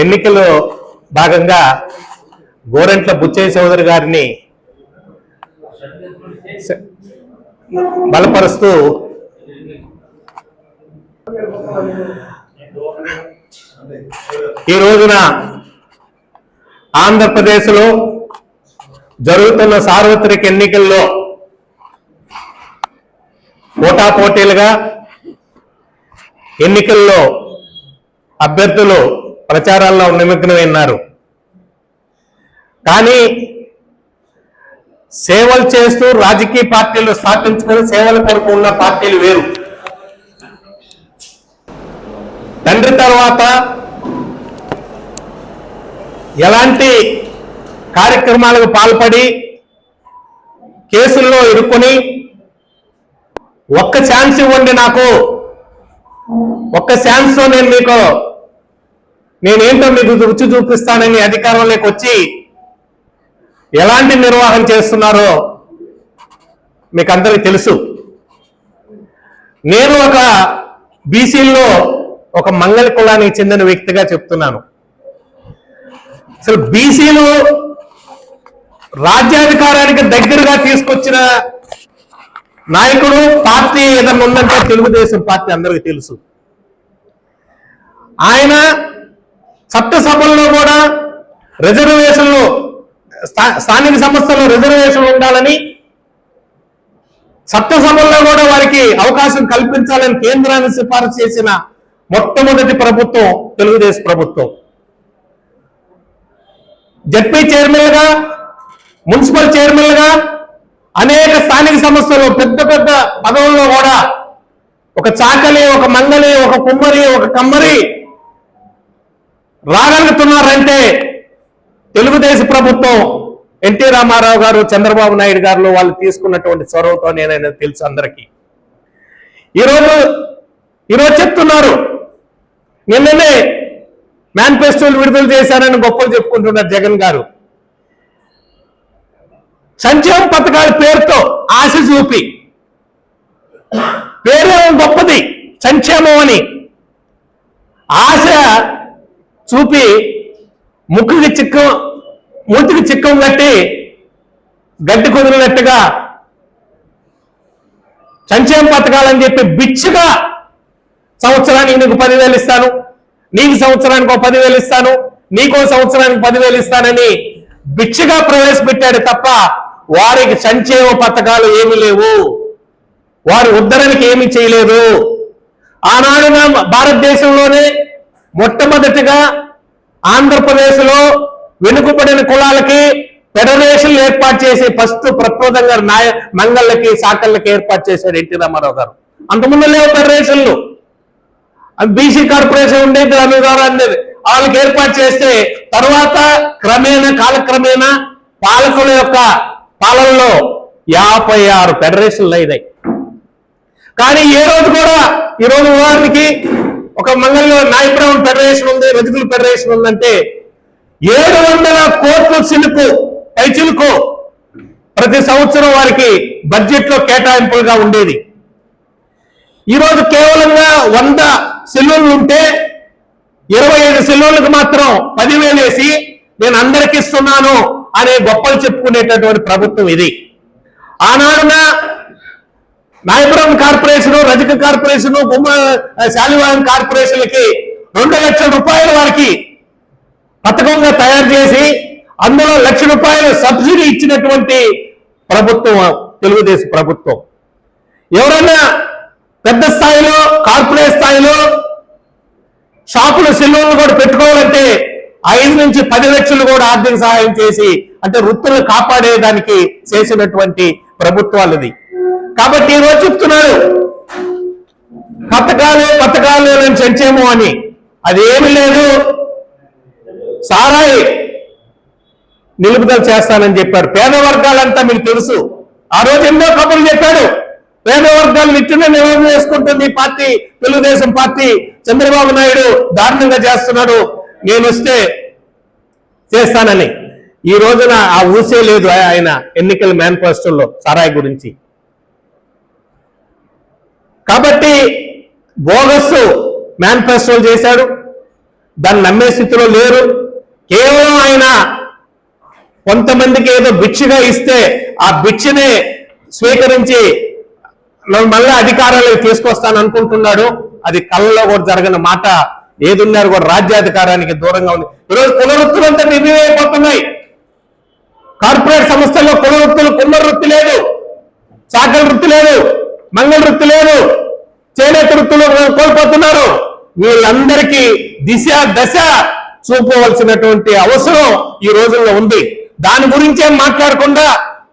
ఎన్నికల్లో భాగంగా గోరంట్ల బుచ్చయ్య చౌదరి గారిని బలపరుస్తూ ఈ రోజున ఆంధ్రప్రదేశ్లో జరుగుతున్న సార్వత్రిక ఎన్నికల్లో పోటాపోటీలుగా ఎన్నికల్లో అభ్యర్థులు ప్రచారాల్లో నిమగ్నమైనారు కానీ సేవలు చేస్తూ రాజకీయ పార్టీలు స్థాపించుకుని సేవల కొరకు ఉన్న పార్టీలు వేరు. తండ్రి తర్వాత ఎలాంటి కార్యక్రమాలకు పాల్పడి కేసుల్లో ఇరుక్కొని ఒక్క ఛాన్స్ ఇవ్వండి నాకు. ఒక్క ఛాన్స్తో నేను మీకు నేనేంటో మీకు రుచి చూపిస్తానని అధికారంలోకి వచ్చి ఎలాంటి నిర్వహణ చేస్తున్నారో మీకు అందరికి తెలుసు. నేను ఒక బీసీల్లో ఒక మంగళ కులానికి చెందిన వ్యక్తిగా చెప్తున్నాను. అసలు బీసీలు రాజ్యాధికారానికి దగ్గరగా తీసుకొచ్చిన నాయకుడు పార్టీ ఏదన్నా ఉందంటే తెలుగుదేశం పార్టీ అందరికీ తెలుసు. ఆయన చట్టసభల్లో కూడా రిజర్వేషన్లు స్థా- స్థానిక సంస్థల్లో రిజర్వేషన్లు ఉండాలని చట్టసభల్లో కూడా వారికి అవకాశం కల్పించాలని కేంద్రాన్ని సిఫారసు చేసిన మొట్టమొదటి ప్రభుత్వం తెలుగుదేశం ప్రభుత్వం. జడ్పీ చైర్మన్లుగా మున్సిపల్ చైర్మన్లుగా అనేక స్థానిక సంస్థలు పెద్ద పెద్ద పదవుల్లో కూడా ఒక చాకలి ఒక మంగలి ఒక కుమ్మరి ఒక కమ్మరి రాగలుగుతున్నారంటే తెలుగుదేశం ప్రభుత్వం ఎన్టీ రామారావు గారు చంద్రబాబు నాయుడు గారు వాళ్ళు తీసుకున్నటువంటి చొరవతో నేనైనా తెలుసు అందరికీ. ఈరోజు ఈరోజు చెప్తున్నారు నిన్ననే మేనిఫెస్టోలు విడుదల చేశారని గొప్పలు చెప్పుకుంటున్నారు జగన్ గారు. సంక్షేమ పథకాల పేరుతో ఆశ చూపి పేరు గొప్పది సంక్షేమం అని. ఆశ చూపి ముక్కుకి చిక్కం మూతికి చిక్కం కట్టి గడ్డి కుదిరినట్టుగా సంక్షేమ పథకాలని చెప్పి బిచ్చుగా సంవత్సరానికి నీకు పదివేలు ఇస్తాను. నీకు సంవత్సరానికి ఒక పదివేలు ఇస్తాను. నీకో సంవత్సరానికి పదివేలు ఇస్తానని బిచ్చిగా ప్రవేశపెట్టాడు తప్ప వారికి సంక్షేమ పథకాలు ఏమి లేవు. వారి ఉద్ధరణకి ఏమి చేయలేదు. ఆనాడు భారతదేశంలోనే మొట్టమొదటిగా ఆంధ్రప్రదేశ్లో వెనుకబడిన కులాలకి ఫెడరేషన్లు ఏర్పాటు చేసి ఫస్ట్ ప్రప్రదంగా నాయ మంగళ్ళకి సాకళ్ళకి ఏర్పాటు చేశారు ఎన్టీ రామారావు గారు. అంతకుముందు లేవు ఫెడరేషన్లు. బీసీ కార్పొరేషన్ ఉండేది దాని ద్వారా వాళ్ళకి ఏర్పాటు చేస్తే తర్వాత క్రమేణా కాలక్రమేణా పాలకుల యొక్క పాలనలో యాభై ఆరు ఫెడరేషన్లు అయినాయి. కానీ ఏ రోజు కూడా ఈ రోజు ఉదాహరణకి ఒక మంగళలో నాయపురం ఫెడరేషన్ ఉంది రజకుల ఫెడరేషన్ ఉందంటే ఏడు వందల కోట్ల సిలుకు పై చిలుకు ప్రతి సంవత్సరం వారికి బడ్జెట్లో కేటాయింపులుగా ఉండేది. ఈరోజు కేవలంగా వంద సెల్లులు ఉంటే ఇరవై ఐదు సెల్లులకు మాత్రం పదివేలు వేసి నేను అందరికి ఇస్తున్నాను అనే గొప్పలు చెప్పుకునేటటువంటి ప్రభుత్వం ఇది. ఆనాడున నాయపురం కార్పొరేషన్ రజక కార్పొరేషన్ గుమ్మ శాలివారం కార్పొరేషన్లకి రెండు లక్షల రూపాయల వారికి పథకంగా తయారు చేసి అందులో లక్ష రూపాయలు సబ్సిడీ ఇచ్చినటువంటి ప్రభుత్వం తెలుగుదేశం ప్రభుత్వం. ఎవరైనా పెద్ద స్థాయిలో కార్పొరేట్ స్థాయిలో షాపులు సెల్లులు కూడా పెట్టుకోవాలంటే ఐదు నుంచి పది లక్షలు కూడా ఆర్థిక సహాయం చేసి అంటే వృత్తులు కాపాడేదానికి చేసినటువంటి ప్రభుత్వాలు ఇది కాబట్టి ఈరోజు చెప్తున్నారు పథకాలు పథకాలు నేను సంక్షేమం అని. అది ఏమి లేదు. సారాయి నిలుపుదల చేస్తానని చెప్పాడు. పేద వర్గాలంతా మీకు తెలుసు. ఆ రోజు ఎన్నో కబుర్లు చెప్పాడు. పేద వర్గాలు నిత్యమే నిర్వహణ చేసుకుంటుంది ఈ పార్టీ తెలుగుదేశం పార్టీ. చంద్రబాబు నాయుడు దారుణంగా చేస్తున్నాడు. నేను వస్తే చేస్తానని. ఈ రోజున ఆ ఊసే లేదు ఆయన ఎన్నికల మేనిఫెస్టోలో సారాయి గురించి. కాబట్టి బోగస్ మేనిఫెస్టోలు చేశాడు. దాన్ని నమ్మే స్థితిలో లేరు. కేవలం ఆయన కొంతమందికి ఏదో బిచ్చిగా ఇస్తే ఆ బిచ్చిని స్వీకరించి మళ్ళీ అధికారాలకు తీసుకొస్తాను అనుకుంటున్నాడు. అది కళ్ళలో కూడా జరగని మాట ఏదున్నారు కూడా రాజ్యాధికారానికి దూరంగా ఉంది. ఈరోజు కులవృత్తులంతా నిర్ణయమైపోతున్నాయి కార్పొరేట్ సంస్థల్లో కులవృత్తులు కుమ్మర వృత్తి లేదు. చాకల వృత్తి లేదు. మంగళ వృత్తి లేదు. చేనేత వృత్తులు కోల్పోతున్నారు. వీళ్ళందరికీ దిశ దశ చూపవలసినటువంటి అవసరం ఈ రోజుల్లో ఉంది. దాని గురించే మాట్లాడకుండా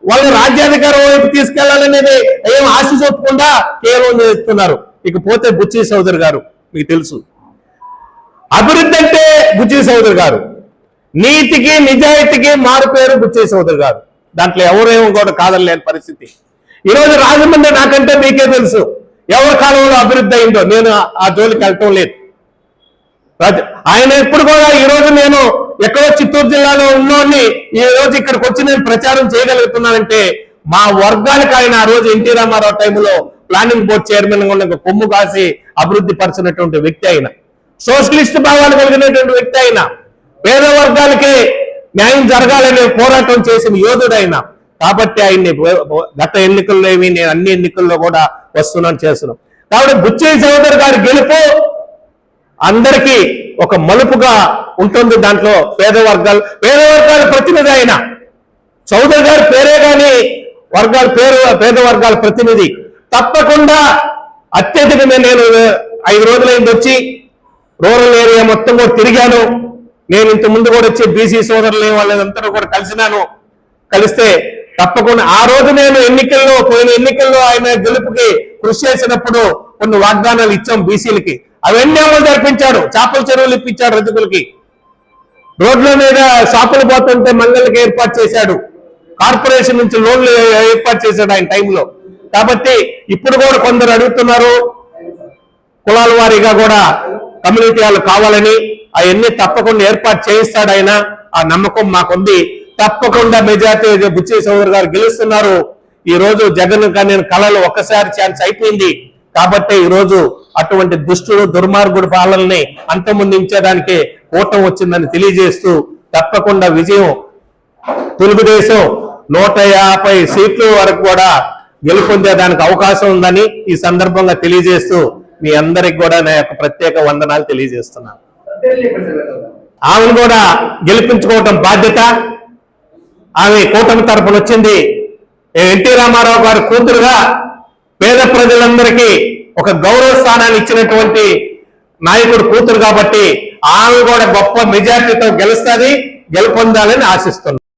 వాళ్ళు రాజ్యాధికారం వైపు తీసుకెళ్ళాలనేది ఏం ఆశ చూపకుండా కేవలం చేస్తున్నారు. ఇకపోతే బుచ్చి చౌదరి గారు మీకు తెలుసు. అభివృద్ధి అంటే బుచ్చి చౌదరి గారు. నీతికి నిజాయితీకి మారుపేరు బుచ్చి చౌదరి గారు. దాంట్లో ఎవరేమో కూడా కాదనలేని పరిస్థితి. ఈరోజు రాజమండ్రి నాకంటే మీకే తెలుసు. ఎవరి కాలంలో అభివృద్ధి అయిందో నేను ఆ జోలికి వెళ్ళటం లేదు. ఆయన ఎప్పుడు కూడా ఈ రోజు నేను ఎక్కడో చిత్తూరు జిల్లాలో ఉన్నోడిని ఈ రోజు ఇక్కడికి వచ్చి నేను ప్రచారం చేయగలుగుతున్నానంటే మా వర్గానికి ఆయన ఆ రోజు ఎన్టీ రామారావు టైంలో ప్లానింగ్ బోర్డ్ చైర్మన్గా ఉన్న కొమ్ము కాసి అభివృద్ధి పరిచినటువంటి వ్యక్తి ఆయన. సోషలిస్ట్ భావాలు కలిగినటువంటి వ్యక్తి ఆయన. పేద వర్గాలకి న్యాయం జరగాలనే పోరాటం చేసిన యోధుడైనా కాబట్టి ఆయన్ని గత ఎన్నికల్లో ఏమి నేను అన్ని ఎన్నికల్లో కూడా వస్తున్నాను చేస్తున్నాను. కాబట్టి బుచ్చయ్య చౌదరి గారి గెలుపు అందరికీ ఒక మలుపుగా ఉంటుంది దాంట్లో పేద వర్గాలు. పేద వర్గాల ప్రతినిధి ఆయన. చౌదరి గారి పేరే కానీ వర్గాల పేరు పేద వర్గాల ప్రతినిధి. తప్పకుండా అత్యధికమే నేను ఐదు రోజులైంది వచ్చి రూరల్ ఏరియా మొత్తం కూడా తిరిగాను. నేను ఇంత ముందు కూడా వచ్చి బీసీ సోదరులు వాళ్ళందరూ కూడా కలిసినాను. కలిస్తే తప్పకుండా. ఆ రోజు నేను ఎన్నికల్లో పోయిన ఎన్నికల్లో ఆయన గెలుపుకి కృషి చేసినప్పుడు కొన్ని వాగ్దానాలు ఇచ్చాం బీసీలకి. అవన్నీ అమలు జరిపించాడు. చేపల చెరువులు ఇప్పించాడు రజకులకి. రోడ్ల మీద షాపులు పోతుంటే మంగళకి ఏర్పాటు చేశాడు. కార్పొరేషన్ నుంచి లోన్లు ఏర్పాటు చేశాడు ఆయన టైంలో. కాబట్టి ఇప్పుడు కూడా కొందరు అడుగుతున్నారు కులాల వారీగా కూడా కమ్యూనిటీ వాళ్ళు కావాలని. అవన్నీ తప్పకుండా ఏర్పాటు చేయిస్తాడు ఆయన. ఆ నమ్మకం మాకుంది. తప్పకుండా మెజార్టీ బుచ్చి సోదరు గారు గెలుస్తున్నారు. ఈ రోజు జగన్ కానీ కళలు ఒక్కసారి ఛాన్స్ అయిపోయింది. కాబట్టి ఈ రోజు అటువంటి దుష్టుడు దుర్మార్గుడు పాలనని అంతమొందించడానికి ఓటం వచ్చిందని తెలియజేస్తూ తప్పకుండా విజయం తెలుగుదేశం నూట యాభై సీట్ల వరకు కూడా గెలుపొందేదానికి అవకాశం ఉందని ఈ సందర్భంగా తెలియజేస్తూ మీ అందరికి కూడా నా యొక్క ప్రత్యేక వందనాలు తెలియజేస్తున్నాను. ఆమెను కూడా గెలిపించుకోవటం బాధ్యత. ఆమె కూటమి తరపున వచ్చింది. ఎన్టీ రామారావు గారి కూతురుగా పేద ప్రజలందరికీ ఒక గౌరవ స్థానాన్ని ఇచ్చినటువంటి నాయకుడు కూతురు కాబట్టి ఆమె కూడా గొప్ప మెజార్టీతో గెలుస్తుంది గెలుపొందాలని ఆశిస్తున్నాను